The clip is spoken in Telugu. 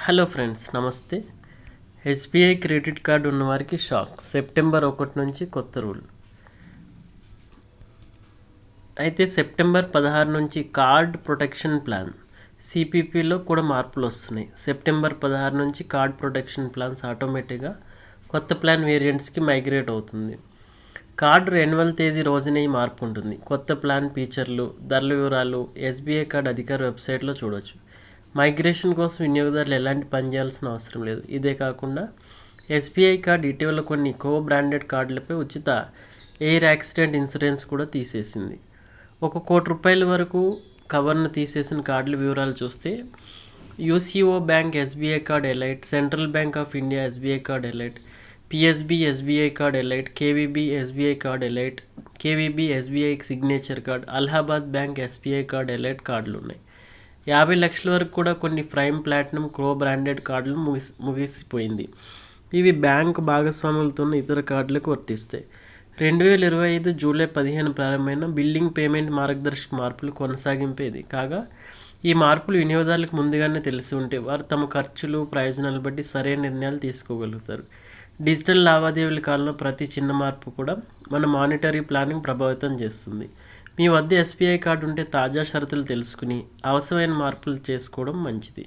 హలో ఫ్రెండ్స్ నమస్తే. ఎస్బీఐ క్రెడిట్ కార్డు ఉన్నవారికి షాక్. సెప్టెంబర్ ఒకటి నుంచి కొత్త రూల్. అయితే సెప్టెంబర్ పదహారు నుంచి కార్డ్ ప్రొటెక్షన్ ప్లాన్. సిపిపిలో కూడా మార్పులు వస్తున్నాయి. సెప్టెంబర్ పదహారు నుంచి కార్డ్ ప్రొటెక్షన్ ప్లాన్స్ ఆటోమేటిక్గా కొత్త ప్లాన్ వేరియంట్స్కి మైగ్రేట్ అవుతుంది. కార్డు రెన్యువల్ తేదీ రోజునే మార్పు ఉంటుంది. కొత్త ప్లాన్ ఫీచర్లు ధరల వివరాలు ఎస్బీఐ కార్డ్ అధికార వెబ్సైట్లో చూడవచ్చు మైగ్రేషన్ కోసం వినియోగదారులు ఎలాంటి పని చేయాల్సిన అవసరం లేదు. ఇదే కాకుండా ఎస్బీఐ కార్డ్ ఇటీవల కొన్ని కో బ్రాండెడ్ కార్డులపై ఉచిత ఎయిర్ యాక్సిడెంట్ ఇన్సూరెన్స్ కూడా తీసేసింది. ఒక కోటి రూపాయల వరకు కవర్ను తీసేసిన కార్డుల వివరాలు చూస్తే UCO bank SBI card elite central bank of India SBI card elite PSB SBI card elite KVB SBI card elite KVB SBI signature card Allahabad bank SBI card elite కార్డులు ఉన్నాయి. యాభై లక్షల వరకు కూడా కొన్ని ప్రైమ్ ప్లాటినం క్రో బ్రాండెడ్ కార్డులు ముగిసి ముగిసిపోయింది. ఇవి బ్యాంక్ భాగస్వాములతో ఇతర కార్డులకు వర్తిస్తాయి రెండు వేల ఇరవై ఐదు జూలై పదిహేను ప్రారంభమైన బిల్లింగ్ పేమెంట్ మార్గదర్శక మార్పులు కొనసాగింపేది. కాగా ఈ మార్పులు వినియోగదారులకు ముందుగానే తెలిసి ఉంటే వారు తమ ఖర్చులు ప్రయోజనాలు బట్టి సరైన నిర్ణయాలు తీసుకోగలుగుతారు. డిజిటల్ లావాదేవీల కాలంలో ప్రతి చిన్న మార్పు కూడా మన మానిటరీ ప్లానింగ్ ప్రభావితం చేస్తుంది. మీ వద్ద ఎస్బీఐ కార్డు ఉంటే తాజా షరతులు తెలుసుకుని అవసరమైన మార్పులు చేసుకోవడం మంచిది.